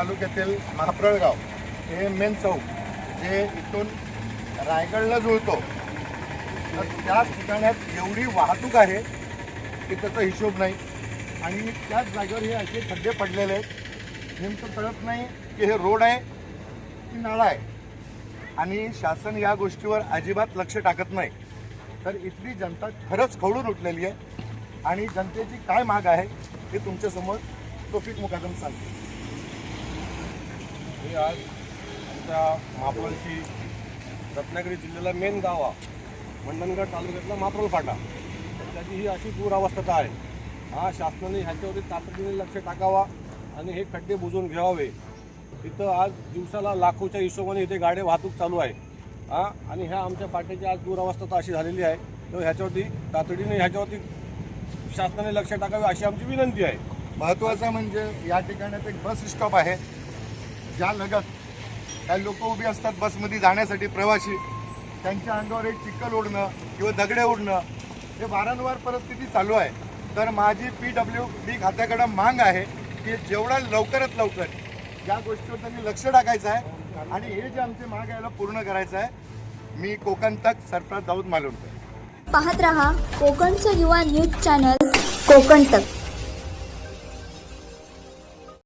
तालुक्यातील महाप्रळगाव हे मेन चौक जे इथून रायगडला जुळतो. तर त्याच ठिकाणात एवढी वाहतूक आहे की त्याचा हिशोब नाही. आणि त्याच जागेवर हे असे खड्डे पडलेले आहेत. नेमकं कळत नाही की हे रोड आहे की नाळा आहे. आणि शासन या गोष्टीवर अजिबात लक्ष टाकत नाही. तर इथली जनता खरंच खवळून उठलेली आहे. आणि जनतेची काय माग आहे हे तुमच्यासमोर तोफिक मुकादम सांगते. मी आज आमच्या महापौरांची रत्नागिरी जिल्ह्याला मेन गाव आहे. मंडणगड तालुक्यातला महापौर फाटा तर त्याची ही अशी दुरावस्था आहे. हा शासनाने ह्याच्यावरती तातडीने लक्ष टाकावा आणि हे खड्डे बुजवून घ्यावे. इथं आज दिवसाला लाखोच्या हिशोबाने इथे गाड्या वाहतूक चालू आहे. हा आणि ह्या आमच्या फाट्याची आज दुरावस्था अशी झालेली आहे. तर ह्याच्यावरती तातडीने ह्याच्यावरती शासनाने लक्ष टाकावे अशी आमची विनंती आहे. महत्त्वाचं म्हणजे या ठिकाणी एक बस स्टॉप आहे. ज्या लगत काही लोक उभी असतात बसमध्ये जाण्यासाठी प्रवासी त्यांच्या अंगावर एक चिखल ओढणं किंवा दगडे ओढणं हे वारंवार परिस्थिती चालू आहे. तर माझी पी डब्ल्यू डी खात्याकडं मांग आहे की जेवढा लवकरात लवकर या गोष्टीवर त्यांनी लक्ष टाकायचं आहे आणि हे जे आमचे माग याला पूर्ण करायचं आहे. मी कोकण तक सरफराज दाऊद मालवणकर. पाहत रहा कोकणचं युवा न्यूज चॅनल कोकण तक.